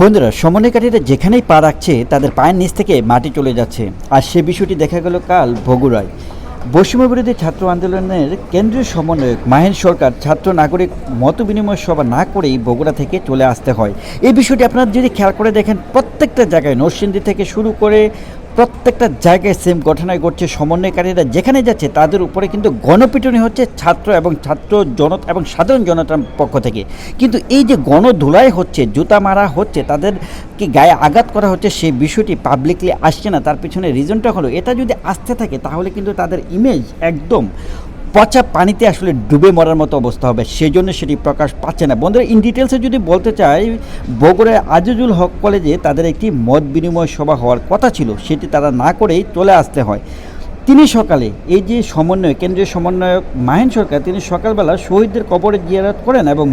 বন্ধুরা, সমন্বয়কারীরা যেখানেই পা রাখছে, তাদের পায়ের নিচ থেকে মাটি চলে যাচ্ছে। আর সে বিষয়টি দেখা গেল কাল বগুড়ায়। বৈষম্য বিরোধী ছাত্র আন্দোলনের কেন্দ্রীয় সমন্বয়ক মাহেন সরকার ছাত্র নাগরিক মত বিনিময় সভা না করেই বগুড়া থেকে চলে আসতে হয়। এই বিষয়টি আপনারা যদি খেয়াল করে দেখেন, প্রত্যেকটা জায়গায় নরসিংদী থেকে শুরু করে প্রত্যেকটা জায়গায় সেম ঘটনায় ঘটছে সমন্বয়কারীরা যেখানে যাচ্ছে তাদের উপরে কিন্তু গণপিটনি হচ্ছে ছাত্র এবং ছাত্র জনতা এবং সাধারণ জনতার পক্ষ থেকে। কিন্তু এই যে গণধুলাই হচ্ছে জুতা মারা হচ্ছে তাদেরকে গায়ে আঘাত করা হচ্ছে সেই বিষয়টি পাবলিকলি আসছে না, তার পিছনে রিজনটা হলো, এটা যদি আসতে থাকে তাহলে কিন্তু তাদের ইমেজ একদম পচা পানিতে আসলে ডুবে মরার মতো অবস্থা হবে সেই জন্য সেটি প্রকাশ পাচ্ছে না। বন্ধুরা ইন ডিটেলসে যদি বলতে চাই, বগুড়ায় আজিজুল হক কলেজে তাদের একটি মত বিনিময় সভা হওয়ার কথা ছিল, সেটি তারা না করেই চলে আসতে হয়। তিনি সকালে, এই যে সমন্বয়, কেন্দ্রীয় সমন্বয়ক মাহেন সরকার, তিনি সকালবেলা শহীদদের কবরে জিয়ারত করেন এবং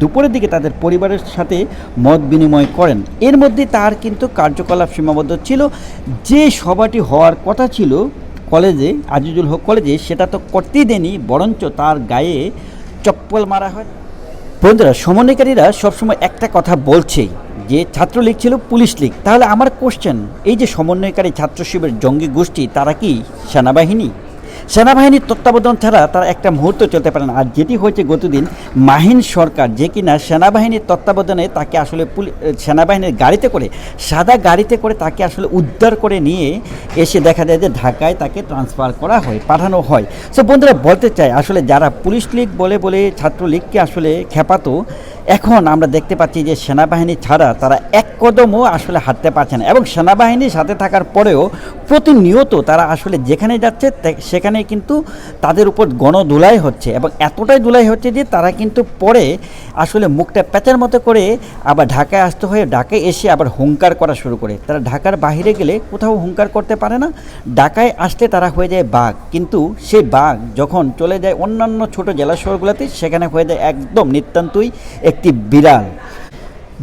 দুপুরের দিকে তাদের পরিবারের সাথে মত বিনিময় করেন। এর মধ্যে তার কিন্তু কার্যকলাপ সীমাবদ্ধ ছিল। যে সভাটি হওয়ার কথা ছিল কলেজে, আজিজুল হক কলেজে, সেটা তো করতেই দেনি বরঞ্চ তার গায়ে চপ্পল মারা হয়। বন্ধুরা, সমন্বয়কারীরা সবসময় একটা কথা বলছে যে ছাত্রলীগ ছিল পুলিশ লীগ। তাহলে আমার কোশ্চেন এই যে সমন্বয়কারী ছাত্র শিবির জঙ্গি গোষ্ঠী, তারা কি সেনাবাহিনী? সেনাবাহিনীর তত্ত্বাবধান ছাড়া তারা একটা মুহূর্ত চলতে পারে না। আর যেটি হয়েছে গতদিন, মাহিন সরকার যে কিনা সেনাবাহিনীর তত্ত্বাবধানে তাকে আসলে সেনাবাহিনীর গাড়িতে করে, সাদা গাড়িতে করে তাকে আসলে উদ্ধার করে নিয়ে এসে দেখা যায় যে ঢাকায় তাকে ট্রান্সফার করা হয়, পাঠানো হয়। সো বন্ধুরা, বলতে চাই, আসলে যারা পুলিশ লীগ বলে বলে ছাত্রলীগকে আসলে খেপাতো এখন আমরা দেখতে পাচ্ছি যে সেনাবাহিনী ছাড়া তারা এক কদমও আসলে হাঁটতে পারছে না। এবং সেনাবাহিনীর সাথে থাকার পরেও প্রতিনিয়ত তারা আসলে যেখানে যাচ্ছে সেখানে কিন্তু তাদের উপর গণধুলাই হচ্ছে এবং এতটাই ধুলাই হচ্ছে যে তারা কিন্তু পরে আসলে মুখটা প্যাঁচার মতো করে আবার ঢাকায় আসতে হয়ে ঢাকায় এসে আবার হুঙ্কার করা শুরু করে। তারা ঢাকার বাইরে গেলে কোথাও হুঙ্কার করতে পারে না, ঢাকায় আসলে তারা হয়ে যায় বাঘ। কিন্তু সেই বাঘ যখন চলে যায় অন্যান্য ছোট জেলা শহরগুলোতে, সেখানে হয়ে যায় একদম নিতান্তই একটি বিড়াল।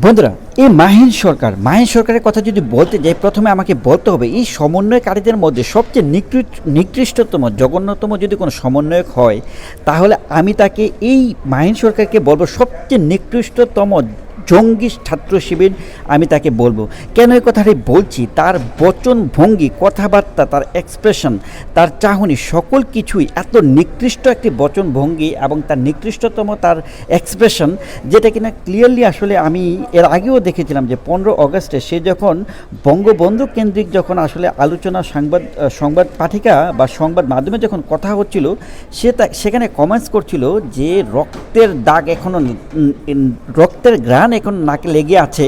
বন্ধুরা, এই মাহিন সরকার, মাহিন সরকারের কথা যদি বলতে যাই, প্রথমে আমাকে বলতে হবে, এই সমন্বয়কারীদের মধ্যে সবচেয়ে নিকৃষ্ট নিকৃষ্টতম, জঘন্যতম যদি কোনো সমন্বয়ক হয়, তাহলে আমি তাকে, এই মাহিন সরকারকে বলব সবচেয়ে নিকৃষ্টতম জঙ্গি ছাত্র শিবির, আমি তাকে বলব। কেন এই কথাটি বলছি? তার বচন ভঙ্গি, কথাবার্তা, তার এক্সপ্রেশন তার চাহনি, সকল কিছুই এত নিকৃষ্ট একটি বচন ভঙ্গি এবং তার নিকৃষ্টতম তার এক্সপ্রেশন যেটা কিনা ক্লিয়ারলি আসলে আমি এর আগেও দেখেছিলাম যে পনেরো অগস্টে সে যখন বঙ্গবন্ধু কেন্দ্রিক যখন আসলে আলোচনা সংবাদ সংবাদ পাঠিকা বা সংবাদ মাধ্যমে যখন কথা হচ্ছিল, সে তা, সেখানে কমেন্টস করছিল যে রক্তের দাগ এখনও রক্তের ঘ্রাণ এখন নাকে লেগে আছে।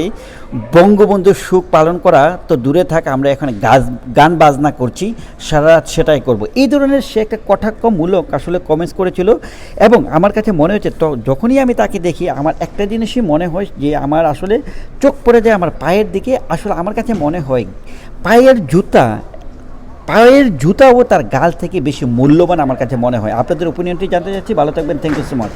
বঙ্গবন্ধুর সুখ পালন করা তো দূরে থাক, আমরা এখানে গাছ গান বাজনা করছি, সারা রাত সেটাই করব। এই ধরনের সে একটা কটাক্ষমূলক আসলে কমেন্টস করেছিল এবং আমার কাছে মনে হচ্ছে তো যখনই আমি তাকে দেখি, আমার একটা জিনিসই মনে হয় যে আমার আসলে চোখ পড়ে যায় আমার পায়ের দিকে, আসলে আমার কাছে মনে হয় পায়ের জুতা, পায়ের জুতাও তার গাল থেকে বেশি মূল্যবান আমার কাছে মনে হয়। আপনাদের ওপিনিয়নটি জানতে চাচ্ছি, ভালো থাকবেন থ্যাংক ইউ সো মাচ